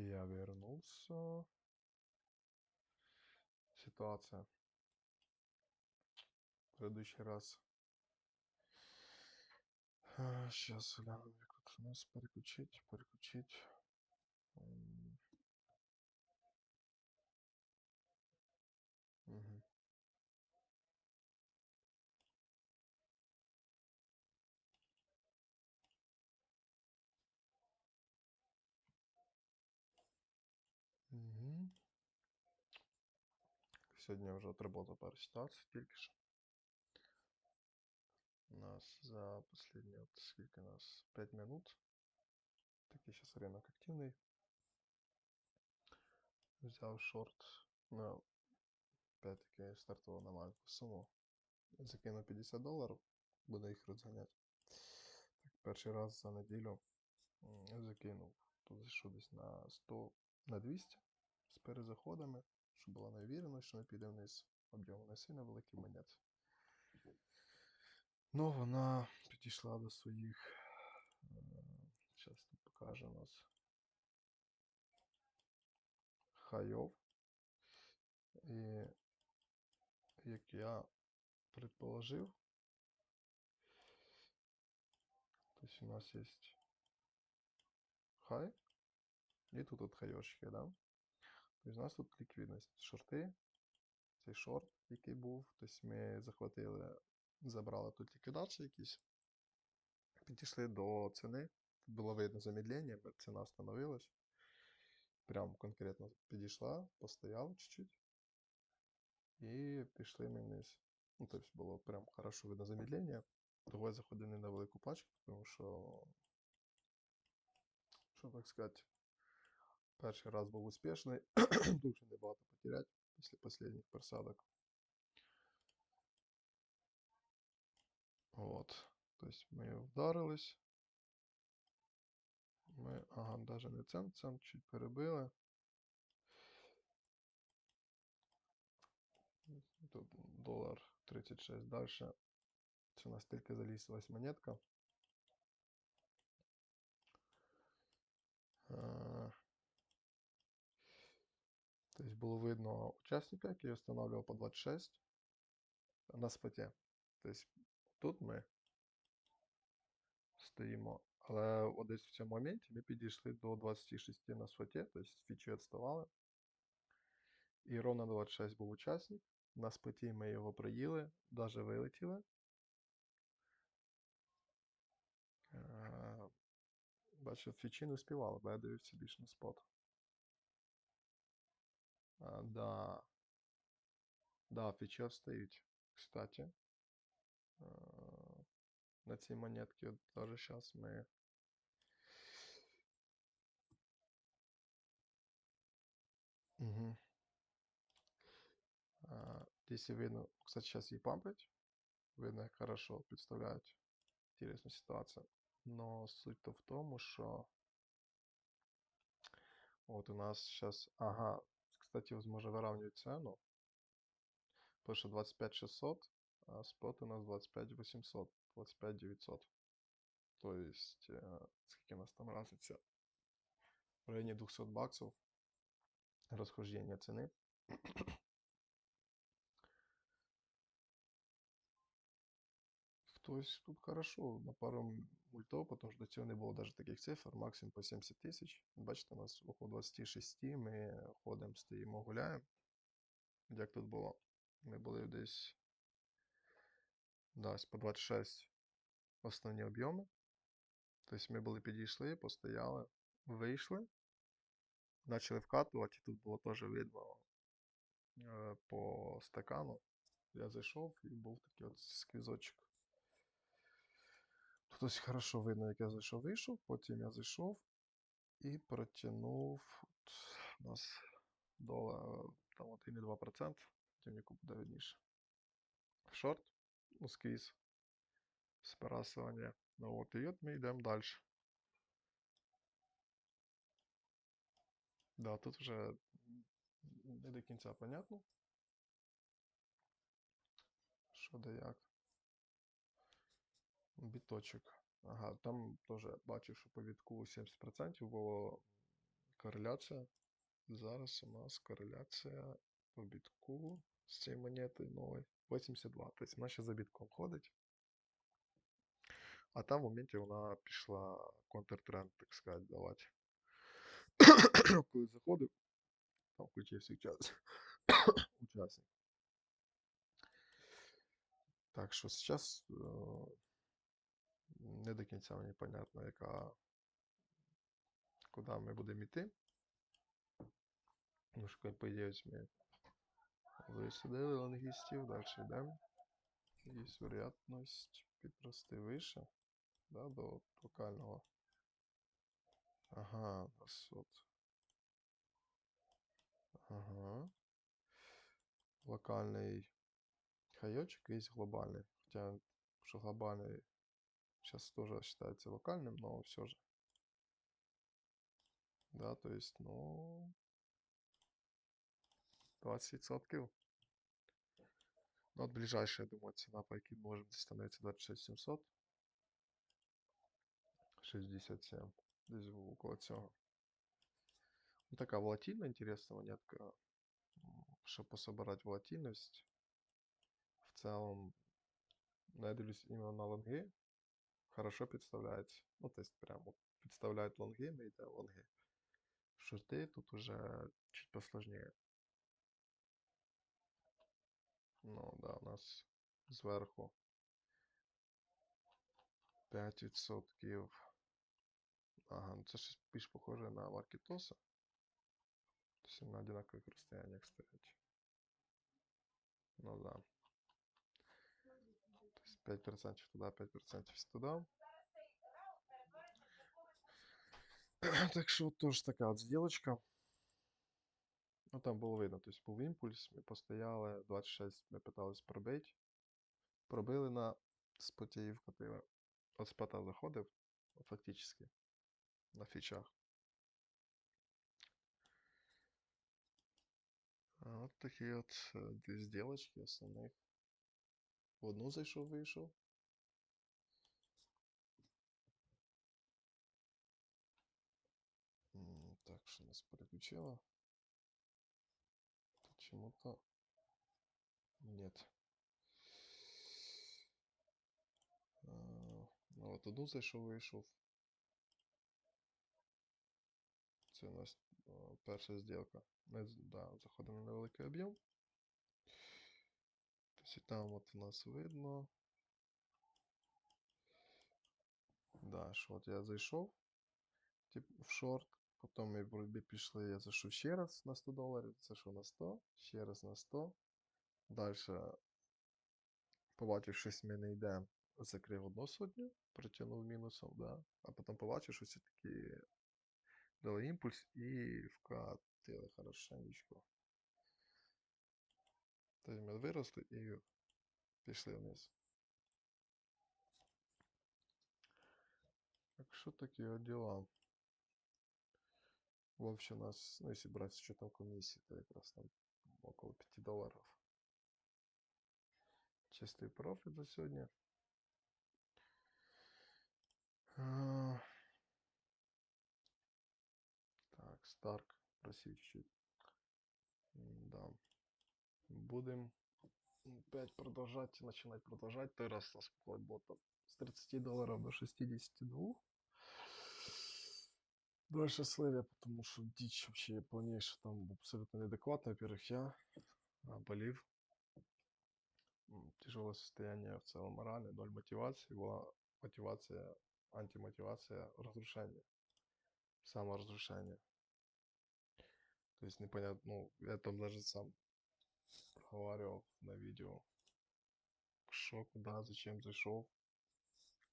Я вернулся. Ситуация. Предыдущий раз. Сейчас гляну, у нас переключить, переключить. Сьогодні вже отработав пару ситуацій тільки що. У нас за последні, от скільки у нас? 5 минут. Такий зараз ринок активний. Взяв шорт на опять-таки стартову на маленьку суму. Закинув 50 доларів, буду їх розганяти. Так, перший раз за неділю закинув. Тут зайшов десь на 100, на 200 з перезаходами, щоб була невіреність, що ми підемо вниз. Об'єм не сильно великий монет. Ну, вона підійшла до своїх. Зараз тут покаже у нас хайов. І як я предположив, то есть у нас есть хай, і тут от хайошки, да? Тобто у нас тут ліквідність. Шорти, цей шорт, який був, тобто ми захватили, забрали тут ліквідації якісь, підійшли до ціни. Тут було видно замедлення, ціна встановилась. Прям конкретно підійшла, постояла чуть-чуть. І пішли ми вниз. Ну, тобто було прям хорошо видно замедлення. Того я заходив не на велику пачку, тому що, що так сказати, перший раз був успішний, дуже небагато потеряти після останніх просадок. От. Тобто ми вдарились. Ми, ага, навіть не цент, цент чуть перебили. Тут долар 36 далі. Це у нас тільки залізлась монетка. Е, Тобто було видно учасника, який встановлював по 26 на споті. Тобто тут ми стоїмо, але десь в цьому моменті ми підійшли до 26 на споті, тобто фічі відставали. І ровно 26 був учасник. На споті ми його проїли, навіть вилетіли. Бачив, фічі не успівали, бо я дивився більше на спот. А, да. Да, фічі встають. Кстати. Е, На цій монетці от даже зараз ми. Угу. Если видно, кстати, сейчас ей пампать. Видно, як хорошо представляють. Интересная ситуация. Но суть-то в тому, що от у нас сейчас, ага, кстати, возможно, выравнивать цену. Потому что 25 600, а спот у нас 25 800, 25 900. То есть, э, скільки у нас там разниця? В районі 200 баксов розхождення ціни. То есть тут хорошо на пару мультов, потому что до цього не було даже таких цифр, максимум по 70 тисяч. Бачите, у нас около 26 ми ходимо, стоїмо, гуляємо. Як тут було? Ми були десь да, по 26 основні об'єми. Тобто ми були підійшли, постояли, вийшли, почали вкатувати, тут було теж видно е, по стакану. Я зайшов і був такий от сквізочок. Тут ось хорошо видно, як я зайшов, вийшов, потім я зайшов і протягнув от, у нас дола там 1,2%, потім буде видніше. Шорт, ну, сквіз, спирасування. Ну от, і от ми йдемо далі. Да, тут вже не до кінця понятно. Що де як. Біточок. Ага, там теж бачив, що по відку 70% було кореляція. Зараз у нас кореляція по бітку з цієї монети нової 82. Тобто вона ще за бітком ходить. А там в моменті вона пішла контртренд, так сказати, давати. Коли заходив, там включився час. учасник. Так що зараз не до кінця мені понятно, яка куди ми будемо йти. Ну, що, по ми висадили лонгістів, далі йдемо. Є вероятність підрости вище, да, до локального. Ага, у нас от. Ага. Локальний хайочек есть глобальный. Хотя, что глобальный сейчас тоже считается локальным, но все же. Да, то есть, ну, 20%. Ну, от ближайшая, я думаю, цена по якій може становиться 26700. 67. Десь около цього. Ну, така волатильна, інтересна монетка. М, Щоб пособирати волатильність. В целом, ну, я дивлюсь іменно на лонги. Хорошо підставляється. Ну, то есть, прям вот підставляють лонги, ми йдемо лонги. Шорти тут уже чуть посложнее. Ну, да, у нас зверху 5%. Ага, ну це щось більш похоже на Маркетоса. Тобто на одинакових розстояннях стоять. Ну да. То есть 5% туда, 5% туда. Так що от теж така от сделочка. Ну там було видно, тобто був імпульс, ми постояли, 26 ми питались пробити. Пробили на споті і вкотили. От спота заходив, от фактично, на фічах. А От такі от е, дві зділочки основних. В одну зайшов, вийшов. Так, що нас переключило? Почему-то нет. Ну, от одну зайшов, вийшов. Це у нас перша зділка. Ми заходимо на невеликий об'єм. Тобто там от у нас видно. Да, що от я зайшов тип, в шорт, потім ми вроді пішли, я зайшов ще раз на 100 доларів, зайшов на 100, ще раз на 100. Далі, побачив, щось в мене йде, закрив одну сотню, притягнув мінусом, да. а потім побачив, що все-таки дали імпульс і вкатили хорошенечко. Тобто ми виросли і пішли вниз. Так що такі от діла. В общем, у нас, ну, если брать с учетом комиссии, то якраз там около 5 долларов. Чистий профит за сьогодні. А, Так, Старк просив чуть-чуть. Да. Будем опять продолжать, начинать продолжать. Той раз нас там с 30 долларов до 62. Дальше слив потому что дичь вообще полнейшая там абсолютно неадекватно. Во-первых, я а, болів. М, Тяжелое состояние в целом морали, ноль мотивации. Была мотивация, антимотивация, разрушение. Саморазрушение. То есть непонятно, ну, я там даже сам проговаривал на видео. Що, куди, зачем зайшов.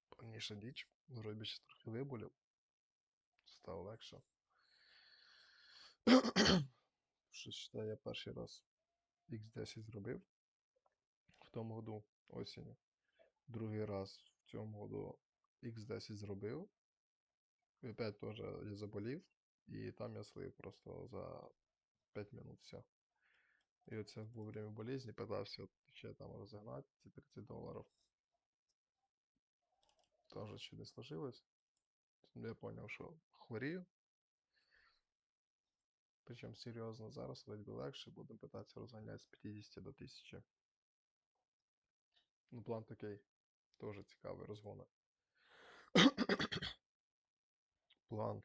Повніша діч. Вроде ще трохи виболів. Стало легше. Що считаю, я перший раз X10 зробив в тому году осінню. Другий раз в цьому году X10 зробив. І опять теж я заболів. І там я слив просто за 5 минут все. І оце во время болезни пытався от ще там розігнати ці 30 доларів. Тоже ще не сложилось. Я понял, що хворію. Причому серйозно зараз вроді би легше, будемо питатися розганяти з 50 до 1000. Ну, план такий. Теж цікавий розгон. План.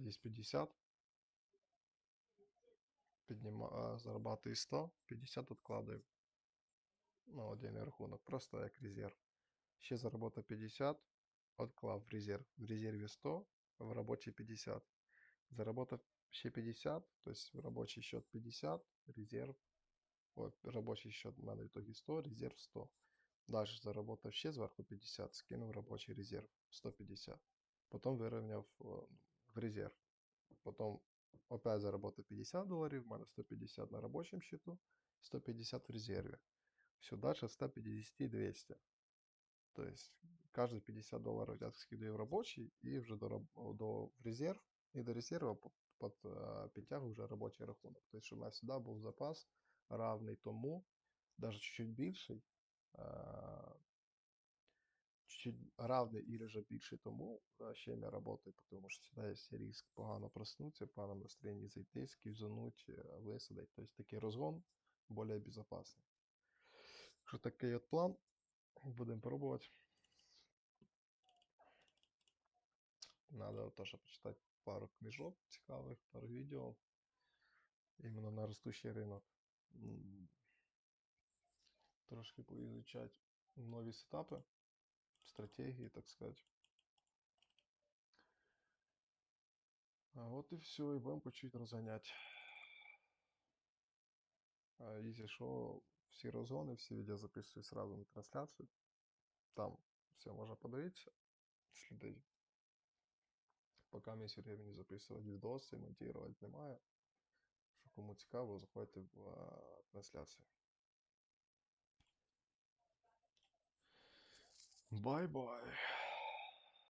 А, Є 50. Підніма... а, Зарабатую 100, 50 откладаю. Ну, один рахунок, просто як резерв. Ще заработав 50, отклав в резерв. В резерві 100, в робочий 50. Заработав ще 50, тобто в робочий счет 50, резерв. Ой, робочий счет у мене в итоге 100, резерв 100. Далі заработав ще зверху 50, скинув робочий резерв 150. Потім вирівняв о, в резерв. Потім опять заработав 50 доларів, в мене 150 на робочому счету, 150 в резерві. Все, дальше 150 и 200. То есть каждый 50 долларов я скидываю в рабочий и уже до, раб- до в резерв. И до резерва под, под э, підтягую вже робочий рахунок. Тобто, щоб у мене сюди був запас равний тому, даже чуть-чуть більший. э, чуть-чуть равний і вже більший тому, э, з чим я работаю, тому що сюди є риск погано проснутися, погано настроєнні зайти, сківзануть, э, висадить. Тобто такий розгон більш безпечний. Що такий от план. Будемо пробувати. Надо теж почитати пару книжок цікавих, пару відео. Іменно на ростущий ринок. Трошки поізучати нові сетапи, стратегії, так сказати. А от і все, і будемо по чуть розганяти. А якщо що, всі розгони, всі відео записую сразу на трансляцію. Там все можна подивитися, сліди. Поки мені времени записувати відоси, монтувати немає. Що кому цікаво, заходьте в а, трансляцію. Bye-bye.